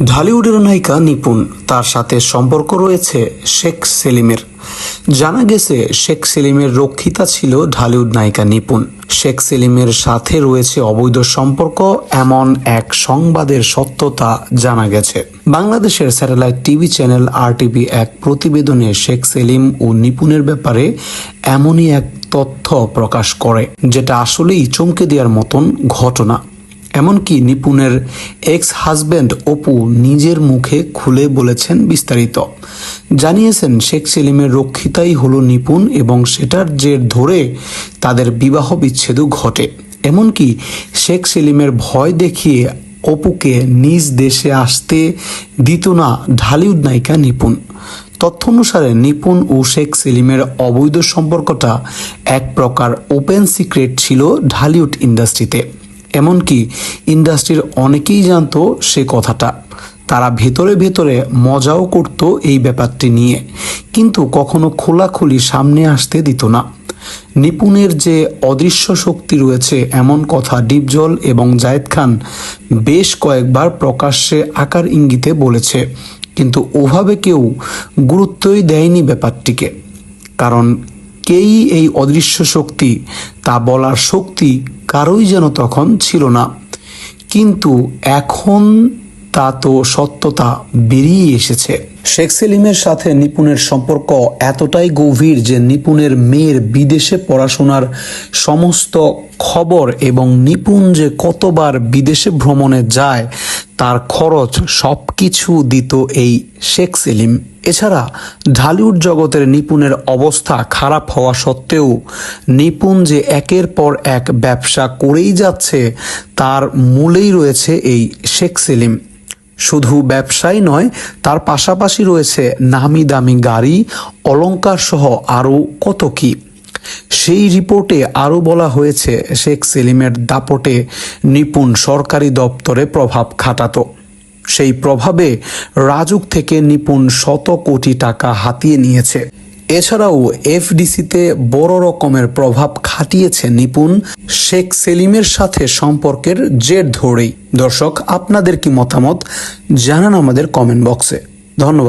ঢালিউডের নায়িকা নিপুণ, তার সাথে সম্পর্ক রয়েছে শেখ সেলিমের। জানা গেছে, শেখ সেলিমের রক্ষিতা ছিল ঢালিউড নায়িকা নিপুণ। শেখ সেলিমের সাথে রয়েছে অবৈধ সম্পর্ক, এমন এক সংবাদের সত্যতা জানা গেছে। বাংলাদেশের স্যাটেলাইট টিভি চ্যানেল আরটিভি এক প্রতিবেদনে শেখ সেলিম ও নিপুণের ব্যাপারে এমনই এক তথ্য প্রকাশ করে, যেটা আসলেই চমকে দেওয়ার মতন ঘটনা। এমনকি নিপুণের এক্স হাজব্যান্ড অপু নিজের মুখে খুলে বলেছেন বিস্তারিত। জানিয়েছেন, শেখ সেলিমের রক্ষিতাই হলো নিপুণ এবং সেটার জের ধরে তাদের বিবাহ বিচ্ছেদও ঘটে। এমনকি শেখ সেলিমের ভয় দেখিয়ে অপুকে নিজ দেশে আসতে দিত না ঢালিউড নায়িকা নিপুণ। তথ্য অনুসারে নিপুণ ও শেখ সেলিমের অবৈধ সম্পর্কটা এক প্রকার ওপেন সিক্রেট ছিল ঢালিউড ইন্ডাস্ট্রিতে। এমনকি ইন্ডাস্ট্রির অনেকেই জানতো সে কথাটা। তারা ভেতরে ভেতরে মজাও করত এই ব্যাপারটি নিয়ে, কিন্তু কখনো খোলাখুলি সামনে আসতে দিত না। নিপুণের যে অদৃশ্য শক্তি রয়েছে, এমন কথা ডিপজল এবং জায়েদ খান বেশ কয়েকবার প্রকাশ্যে আকার ইঙ্গিতে বলেছে, কিন্তু ওভাবে কেউ গুরুত্বই দেয়নি ব্যাপারটিকে। কারণ কেই এই অদৃশ্য শক্তি? তা বলার শক্তি কারোই যেন তখন ছিল না। কিন্তু এখন তা তো সত্যতা বেরিয়ে এসেছে। শেখ সেলিমের সাথে নিপুণের সম্পর্ক এতটাই গভীর যে নিপুণের মেয়ের বিদেশে পড়াশোনার সমস্ত খবর এবং নিপুণ যে কতবার বিদেশে ভ্রমণে যায় তার খরচ সব কিছু দিত এই শেখ সেলিম। এছাড়া ঢালিউড জগতের নিপুণের অবস্থা খারাপ হওয়া সত্ত্বেও নিপুণ যে একের পর এক ব্যবসা করেই যাচ্ছে, তার মূলেই রয়েছে এই শেখ সেলিম। শুধু ব্যবসাই নয়, তার পাশাপাশি রয়েছে নামি দামি গাড়ি অলংকার সহ আরও কত কি। সেই রিপোর্টে আরও বলা হয়েছে, শেখ সেলিমের দাপটে নিপুণ সরকারি দপ্তরে প্রভাব খাটাতো। সেই প্রভাবে রাজুক থেকে নিপুণ শত কোটি টাকা হাতিয়ে নিয়েছে। এছাড়াও এফডিসিতে বড় রকমের প্রভাব খাটিয়েছে নিপুণ শেখ সেলিমের সাথে সম্পর্কের জের ধরেই। দর্শক, আপনাদের কি মতামত? জানান আমাদের কমেন্ট বক্সে। ধন্যবাদ।